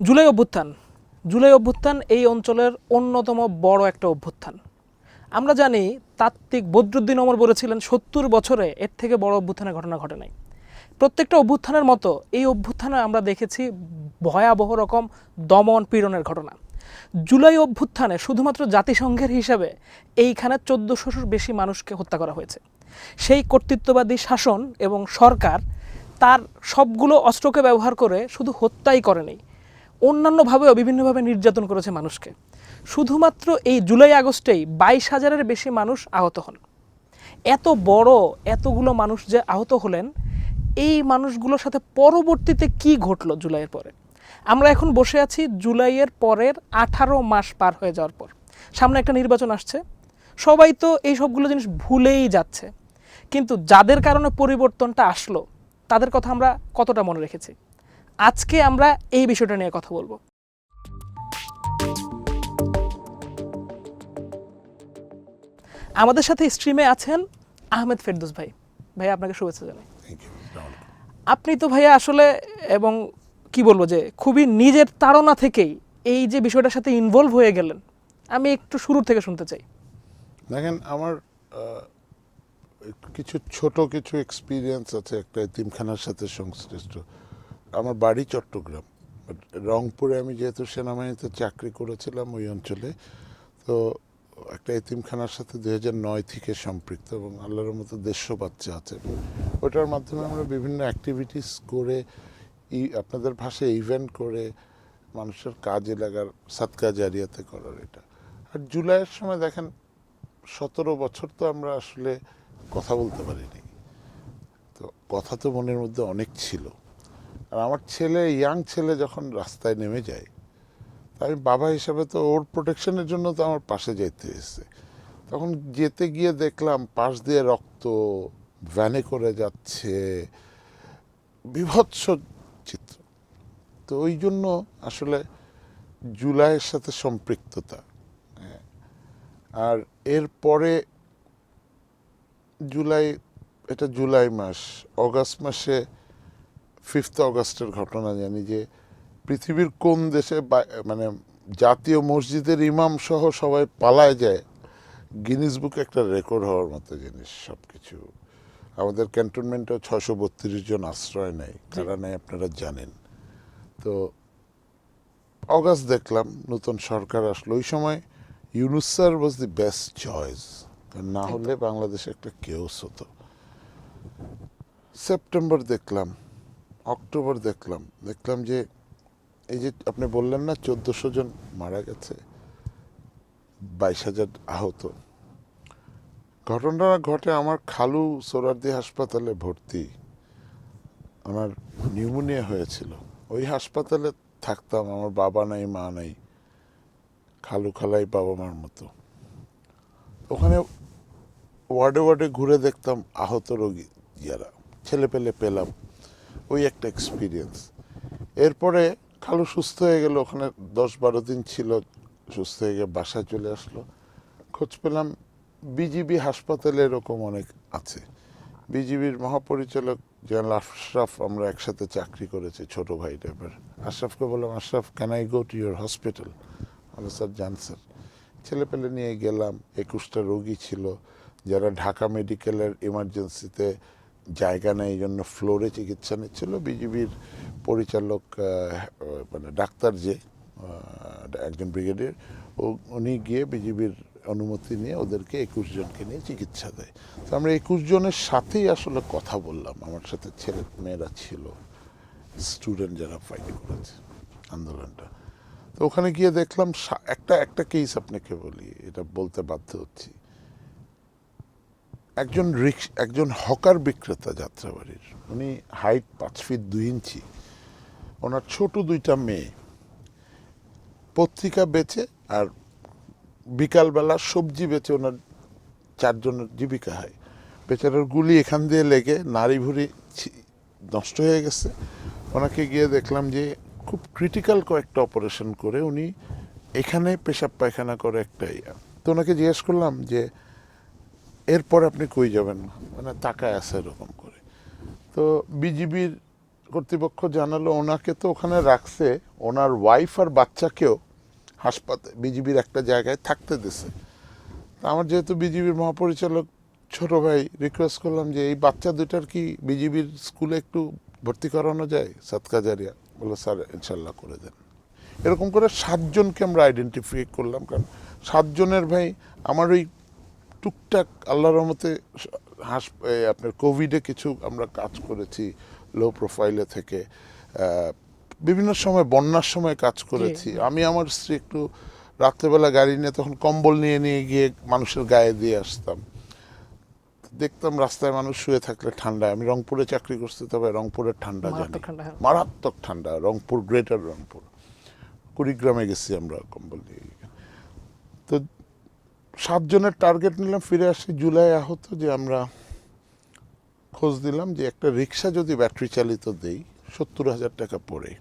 জুলাই অভ্যুত্থান। জুলাই অভ্যুত্থান এই অঞ্চলের অন্যতম বড় একটা অভ্যুত্থান। আমরা জানি তাত্ত্বিক বদরুদ্দিন অমর বলেছিলেন, সত্তর বছরে এর থেকে বড় অভ্যুত্থানের ঘটনা ঘটে নাই। প্রত্যেকটা অভ্যুত্থানের মতো এই অভ্যুত্থানে আমরা দেখেছি ভয়াবহ রকম দমন পীড়নের ঘটনা। জুলাই অভ্যুত্থানে শুধুমাত্র জাতিসংঘের হিসাবে এইখানে চোদ্দোশোর বেশি মানুষকে হত্যা করা হয়েছে। সেই কর্তৃত্ববাদী শাসন এবং সরকার তার সবগুলো অস্ত্রকে ব্যবহার করে শুধু হত্যাই করেনি অন্যান্যভাবেও বিভিন্নভাবে নির্যাতন করেছে মানুষকে। শুধুমাত্র এই জুলাই আগস্টেই বাইশ হাজারের বেশি মানুষ আহত হন। এত বড়, এতগুলো মানুষ যে আহত হলেন, এই মানুষগুলোর সাথে পরবর্তীতে কি ঘটলো জুলাইয়ের পরে? আমরা এখন বসে আছি জুলাইয়ের পরের আঠারো মাস পার হয়ে যাওয়ার পর। সামনে একটা নির্বাচন আসছে। সবাই তো এই সবগুলো জিনিস ভুলেই যাচ্ছে। কিন্তু যাদের কারণে পরিবর্তনটা আসলো, তাদের কথা আমরা কতটা মনে রেখেছি? আজকে আমরা এই বিষয়টা নিয়ে কথা বলব। আমাদের সাথে স্ট্রিমে আছেন আহমেদ ফেরদৌস ভাই। ভাই আপনাকে শুভেচ্ছা জানাই। আপনি তো ভাইয়া আসলে এবং কি বলব যে খুবই নিজের তাড়না থেকেই এই যে বিষয়টার সাথে ইনভলভ হয়ে গেলেন আমি একটু শুরুর থেকে শুনতে চাই। দেখেন আমার কিছু ছোট কিছু এক্সপিরিয়েন্স আছে একটা এতিমখানার সাথে সংশ্লিষ্ট। আমার বাড়ি চট্টগ্রাম। রংপুরে আমি যেহেতু সেনাবাহিনীতে চাকরি করেছিলাম ওই অঞ্চলে, তো একটা এতিমখানার সাথে দুই হাজার নয় থেকে সম্পৃক্ত এবং আল্লাহর মতো দেড়শো বাচ্চা আছে। ওটার মাধ্যমে আমরা বিভিন্ন অ্যাক্টিভিটিস করে ই, আপনাদের ভাষায় ইভেন্ট করে মানুষের কাজে লাগার সাতকা জারিয়াতে করার এটা। আর জুলাইয়ের সময় দেখেন, সতেরো বছর তো আমরা আসলে কথা বলতে পারিনি। তো কথা তো মনের মধ্যে অনেক ছিল। আর আমার ছেলে ইয়াং ছেলে যখন রাস্তায় নেমে যায় তা আমি বাবা হিসাবে তো ওর প্রোটেকশনের জন্য তো আমার পাশে যেতে এসেছে তখন যেতে গিয়ে দেখলাম পাশ দিয়ে রক্ত ভ্যানে করে যাচ্ছে। বিভৎস চিত্র। তো ওই জন্য আসলে জুলাইয়ের সাথে সম্পৃক্ততা। হ্যাঁ। আর এরপরে জুলাই, এটা জুলাই মাস, অগাস্ট মাসে ফিফথ অগাস্টের ঘটনা জানি যে পৃথিবীর কোন দেশে মানে জাতীয় মসজিদের ইমাম সহ সবাই পালায় যায় গিনিস বুকে একটা রেকর্ড হওয়ার মতো জিনিস সব কিছু আমাদের ক্যান্টনমেন্টেও ছশো বত্রিশ জন আশ্রয় নেয় কারা নেয় আপনারা জানেন। তো অগাস্ট দেখলাম নতুন সরকার আসলো। ওই সময় Yunus sir was the best choice না হলে বাংলাদেশে একটা কেওস হতো। সেপ্টেম্বর দেখলাম অক্টোবর দেখলাম। দেখলাম যে এই যে আপনি বললেন না, চোদ্দশো জন মারা গেছে, বাইশ হাজার আহত। ঘটনাটা ঘটে আমার খালু সোরারদি হাসপাতালে ভর্তি। আমার নিউমোনিয়া হয়েছিল। ওই হাসপাতালে থাকতাম, আমার বাবা নাই, মা নাই, খালু খালাই বাবা মার মতো। ওখানে ওয়ার্ডে ওয়ার্ডে ঘুরে দেখতাম আহত রোগী যারা। ছেলে পেলে পেলাম। ওই একটা এক্সপিরিয়েন্স এরপরে খালু সুস্থ হয়ে গেল, ওখানে দশ বারো দিন ছিল, সুস্থ হয়ে গিয়ে বাসায় চলে আসলো। খোঁজ পেলাম, বিজিবি হাসপাতালে এরকম অনেক আছে। বিজিবির মহাপরিচালক জেনারেল আশরাফ, আমরা একসাথে চাকরি করেছি ছোট ভাই টাইপের আশরাফকে বললাম, Ashraf can I go to your hospital আমরা, স্যার, যান, স্যার। ছেলে পেলে নিয়ে গেলাম, একুশটা রোগী ছিল, যারা ঢাকা মেডিকেলের ইমার্জেন্সিতে জায়গা নেই, এই জন্য ফ্লোরে চিকিৎসা নিচ্ছিল। বিজিবির পরিচালক মানে ডাক্তার যে একজন ব্রিগেডিয়ার, ও, উনি গিয়ে বিজিবির অনুমতি নিয়ে ওদেরকে একুশ জনকে নিয়ে চিকিৎসা দেয়। তো আমরা একুশ জনের সাথেই আসলে কথা বললাম। আমার সাথে ছেলে, মেয়েরা ছিল, স্টুডেন্ট যারা ফাইট করেছে আন্দোলনটা। তো ওখানে গিয়ে দেখলাম একটা একটা কেস আপনাকে বলি, এটা বলতে বাধ্য হচ্ছি। একজন রিক্স, একজন হকার বিক্রেতা যাত্রাবাড়ির, উনি হাইট পাঁচ ফিট দুই ইঞ্চি, ওনার ছোট দুইটা মেয়ে। পত্রিকা বেচে আর বিকালবেলা সবজি বেচে ওনার চারজনের জীবিকা হয়। বেচারার গুলি এখান দিয়ে লেগে নারী ভুড়ি নষ্ট হয়ে গেছে। ওনাকে গিয়ে দেখলাম যে খুব ক্রিটিক্যাল কয়েকটা অপারেশন করে উনি এখানে পেশাব পায়খানা করে একটা ইয়া। তো ওনাকে জিজ্ঞেস করলাম যে এরপর আপনি কই যাবেন? মানে তাকায় আছে এরকম করে। তো বিজিবির কর্তৃপক্ষ জানালো, ওনাকে তো ওখানে রাখছে, ওনার ওয়াইফ আর বাচ্চাকেও হাসপাতাল, বিজিবির একটা জায়গায় থাকতে দিছে। আমার যেহেতু বিজিবির মহাপরিচালক ছোট ভাই রিকোয়েস্ট করলাম যে এই বাচ্চা দুটার কি বিজিবির স্কুলে একটু ভর্তি করানো যায়? সাতকাজারিয়া বলে স্যার ইনশাল্লাহ করে দেন। এরকম করে সাতজনকে আমরা আইডেন্টিফাই করলাম, কারণ সাতজনের ভাই, আমার ওই টুকটাক আল্লাহর রহমতে হাস আপনার কোভিডে কিছু আমরা কাজ করেছি লো প্রোফাইলে থেকে। বিভিন্ন সময় বন্যার সময় কাজ করেছি। আমি আমার স্ত্রী একটু রাত্রেবেলা গাড়ি নিয়ে তখন কম্বল নিয়ে নিয়ে গিয়ে মানুষের গায়ে দিয়ে আসতাম। দেখতাম রাস্তায় মানুষ শুয়ে থাকলে ঠান্ডায়। আমি রংপুরে চাকরি করছি তবে রংপুরের ঠান্ডা জানি। মারাত্মক ঠান্ডা, হ্যাঁ। মারাত্মক ঠান্ডা রংপুর গ্রেটার রংপুর। কুড়িগ্রামে গেছি আমরা কম্বল নিয়ে গিয়ে। তো সাতজনের টার্গেট নিলাম, ফিরে আসি জুলাই আহত যে আমরা খোঁজ দিলাম যে একটা রিক্সা যদি ব্যাটারি চালিত দেই, সত্তর হাজার টাকা পড়ে।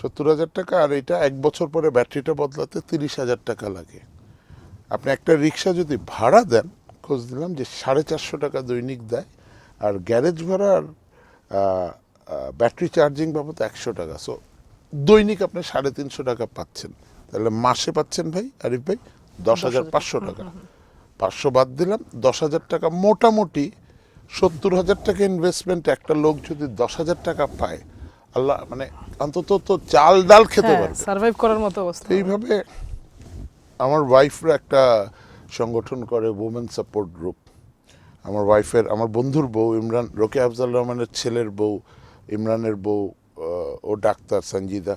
সত্তর হাজার টাকা আর এটা এক বছর পরে ব্যাটারিটা বদলাতে তিরিশ হাজার টাকা লাগে। আপনি একটা রিক্সা যদি ভাড়া দেন, খোঁজ দিলাম যে সাড়ে চারশো টাকা দৈনিক দেয়, আর গ্যারেজ ভাড়া আর ব্যাটারি চার্জিং বাবদ একশো টাকা। সো দৈনিক আপনি সাড়ে তিনশো টাকা পাচ্ছেন। তাহলে মাসে পাচ্ছেন ভাই, আরিফ ভাই? দশ হাজার পাঁচশো টাকা। পাঁচশো বাদ দিলাম দশ হাজার টাকা মোটামুটি সত্তর হাজার টাকা ইনভেস্টমেন্ট একটা লোক যদি দশ হাজার টাকা পায় আল্লাহ মানে অন্তত তো চাল ডাল খেতে পারবে। সার্ভাইভ করার মতো অবস্থা। এইভাবে আমার ওয়াইফরা একটা সংগঠন করে উমেন সাপোর্ট গ্রুপ আমার ওয়াইফের আমার বন্ধুর বউ ইমরান রোকে আফজাল রহমানের ছেলের বউ ইমরানের বউ ও ডাক্তার সঞ্জিদা।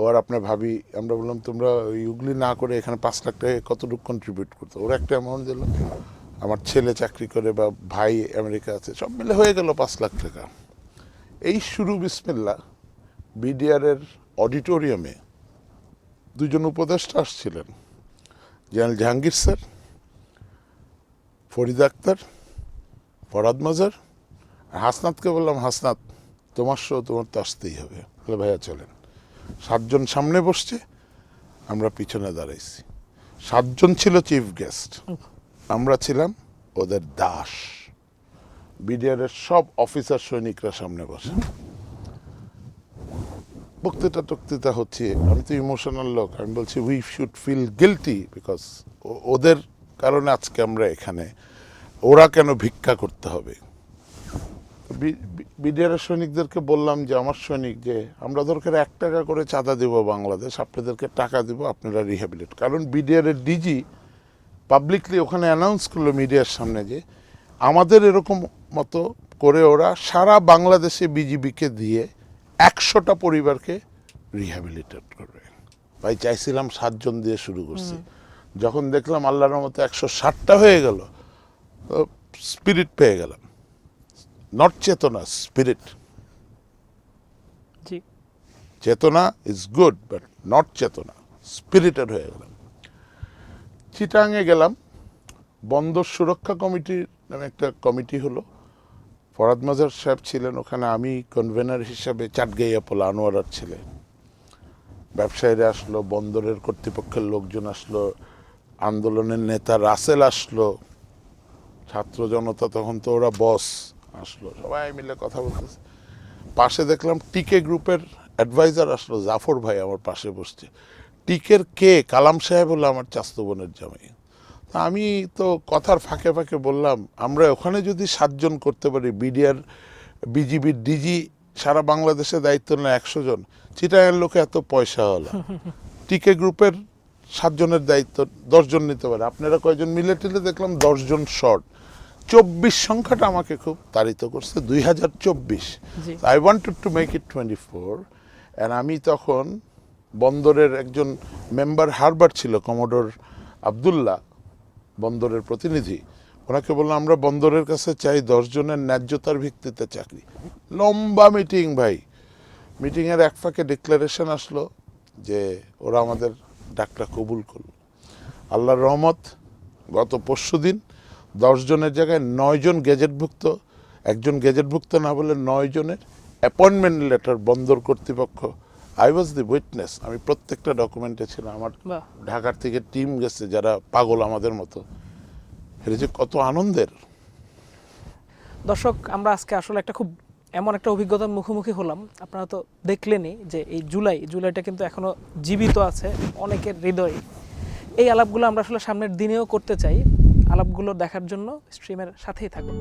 ও আর আপনার ভাবি, আমরা বললাম, তোমরা ইউগলি না করে এখানে পাঁচ লাখ টাকা কতটুকু কন্ট্রিবিউট করতো? ওরা একটা অ্যামাউন্ট দিল। আমার ছেলে চাকরি করে বা ভাই আমেরিকা আছে, সব মিলে হয়ে গেল পাঁচ লাখ টাকা। এই শুরু বিসমিল্লা বিডিআরের অডিটোরিয়ামে দুজন উপদেষ্টা আসছিলেন। জেনারেল জাহাঙ্গীর স্যার, ফরিদ আক্তার, ফরাদ মাজার, হাসনাতকে বললাম, হাসনাত, তোমার শো তোমার তো আসতেই হবে। ভাইয়া, চলেন। সাতজন সামনে বসছে, আমরা পিছনে দাঁড়াইছি। সাতজন ছিল চিফ গেস্ট আমরা ছিলাম ওদের দাস। বিডিআরের সব অফিসার সৈনিকরা সামনে বসে। বক্তৃতা টক্তৃতা হচ্ছে, আমি তো ইমোশনাল লোক, আমি বলছি we should feel guilty because ওদের কারণে আজকে আমরা এখানে, ওরা কেন ভিক্ষা করতে হবে? বিডিআর সৈনিকদেরকে বললাম যে আমার সৈনিক যে আমরা দরকার এক টাকা করে চাঁদা দেব বাংলাদেশ আপনাদেরকে টাকা দেব আপনারা রিহ্যাবিলিট কারণ বিডিআর এর ডিজি পাবলিকলি ওখানে অ্যানাউন্স করল মিডিয়ার সামনে যে আমাদের এরকম মতো করে ওরা সারা বাংলাদেশে বিজিবিকে দিয়ে একশোটা পরিবারকে রিহ্যাবিলিটেট করবে। ভাই চাইছিলাম সাতজন দিয়ে শুরু করছি। যখন দেখলাম আল্লাহর মতো একশো ষাটটা হয়ে গেল স্পিরিট পেয়ে গেলাম। নট চেতনা স্পিরিট চেতনা ইজ গুড বাট নট চেতনা স্পিরিটেড হয়ে গেলাম। চিটাঙে গেলাম। বন্দর সুরক্ষা কমিটির নামে একটা কমিটি হলো। ফরাদ মাজার সাহেব ছিলেন ওখানে আমি কনভেনার হিসাবে চাটগাইয়া পোলা আনোয়ারার ছেলে। ব্যবসায়ীরা আসলো বন্দরের কর্তৃপক্ষের লোকজন আসলো আন্দোলনের নেতা রাসেল আসলো। ছাত্র জনতা তখন তো ওরা বস আসলো, সবাই মিলে কথা বলতেছে। পাশে দেখলাম টিকে গ্রুপের অ্যাডভাইজার আসলো, জাফর ভাই আমার পাশে বসছে। টিকের কে? কালাম সাহেব হলো আমার চাস্তো বোনের জামাই। আমি তো কথার ফাঁকে ফাঁকে বললাম, আমরা ওখানে যদি সাতজন করতে পারি, বিডিআর, বিজিবির ডিজি, সারা বাংলাদেশে দায়িত্ব নেয় একশো জন চিটাঙের লোকে এত পয়সা হলো। টিকে গ্রুপের সাতজনের দায়িত্ব দশজন নিতে পারে। আপনারা কয়জন মিলে টিলে দেখলাম দশজন শর্ট চব্বিশ সংখ্যাটা আমাকে খুব তাড়িত করছে দুই হাজার চব্বিশ। I wanted to make it twenty four and আমি তখন বন্দরের একজন মেম্বার হারবার ছিল কমোডোর আবদুল্লাহ বন্দরের প্রতিনিধি। ওনাকে বললাম আমরা বন্দরের কাছে চাই দশজনের ন্যায্যতার ভিত্তিতে চাকরি। লম্বা মিটিং ভাই। মিটিংয়ের এক ফাঁকে ডিক্লারেশন আসলো যে ওরা আমাদের ডাকটা কবুল করল। আল্লাহর রহমত গত পরশু দিন দশ জনের জায়গায় নয় জন গেজেটভুক্ত। একজন গেজেটভুক্ত না বলে নয় জনের অ্যাপয়েন্টমেন্ট লেটার বন্দর কর্তৃপক্ষ। আই ওয়াজ দি উইটনেস আমি প্রত্যেকটা ডকুমেন্টে ছিলাম। আমার ঢাকার থেকে টিম গেছে যারা পাগল আমাদের মতো। এটা যে কত আনন্দের। দর্শক আমরা আজকে আসলে একটা খুব এমন একটা অভিজ্ঞতার মুখোমুখি হলাম। আপনারা তো দেখলেনই যে এই জুলাই জুলাইটা কিন্তু এখনও জীবিত আছে অনেকের হৃদয়ে। এই আলাপগুলো আমরা আসলে সামনের দিনেও করতে চাই। আলাপগুলো দেখার জন্য স্ট্রিমের সাথেই থাকুন।